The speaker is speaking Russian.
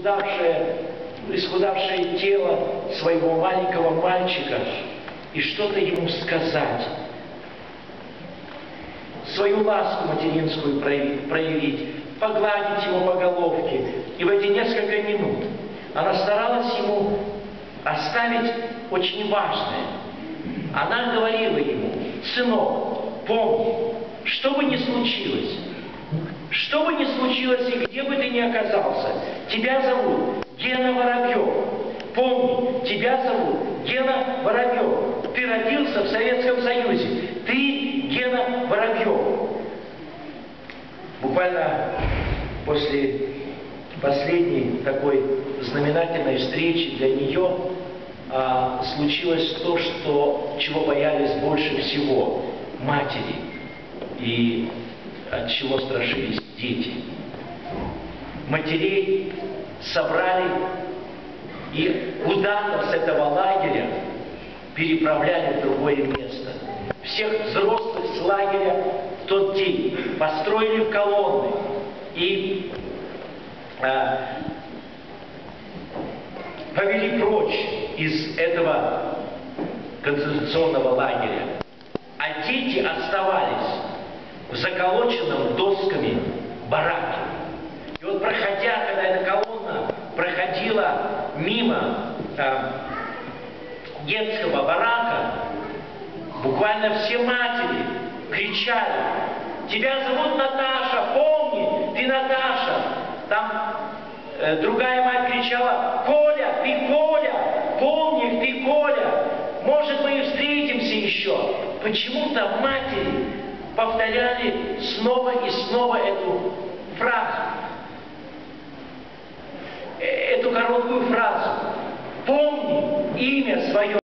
исхудавшее, исхудавшее тело своего маленького мальчика и что-то ему сказать. Свою ласку материнскую проявить, погладить его по головке. И в эти несколько минут она старалась ему оставить очень важное. Она говорила ему, сынок, помни, что бы ни случилось, что бы ни случилось и где бы ты ни оказался, тебя зовут Гена Воробьев. Помни, тебя зовут Гена Воробьев. Ты родился в Советском Союзе. Ты Гена Воробьев. Буквально после последней такой знаменательной встречи для нее а, случилось то, что, чего боялись больше всего матери. И от чего страшились дети. Матерей собрали и куда-то с этого лагеря переправляли в другое место. Всех взрослых с лагеря в тот день построили в колонны и э, повели прочь из этого концентрационного лагеря. А дети оставались в заколоченном досками бараке. И вот проходя, когда эта колонна проходила мимо там, детского барака, буквально все матери кричали, тебя зовут Наташа, помни, ты Наташа. Там э, другая мать кричала, Коля, ты Коля, помни, ты Коля, может мы и встретимся еще. Почему-то матери повторяли снова и снова эту фразу, э, эту короткую фразу. Помни имя свое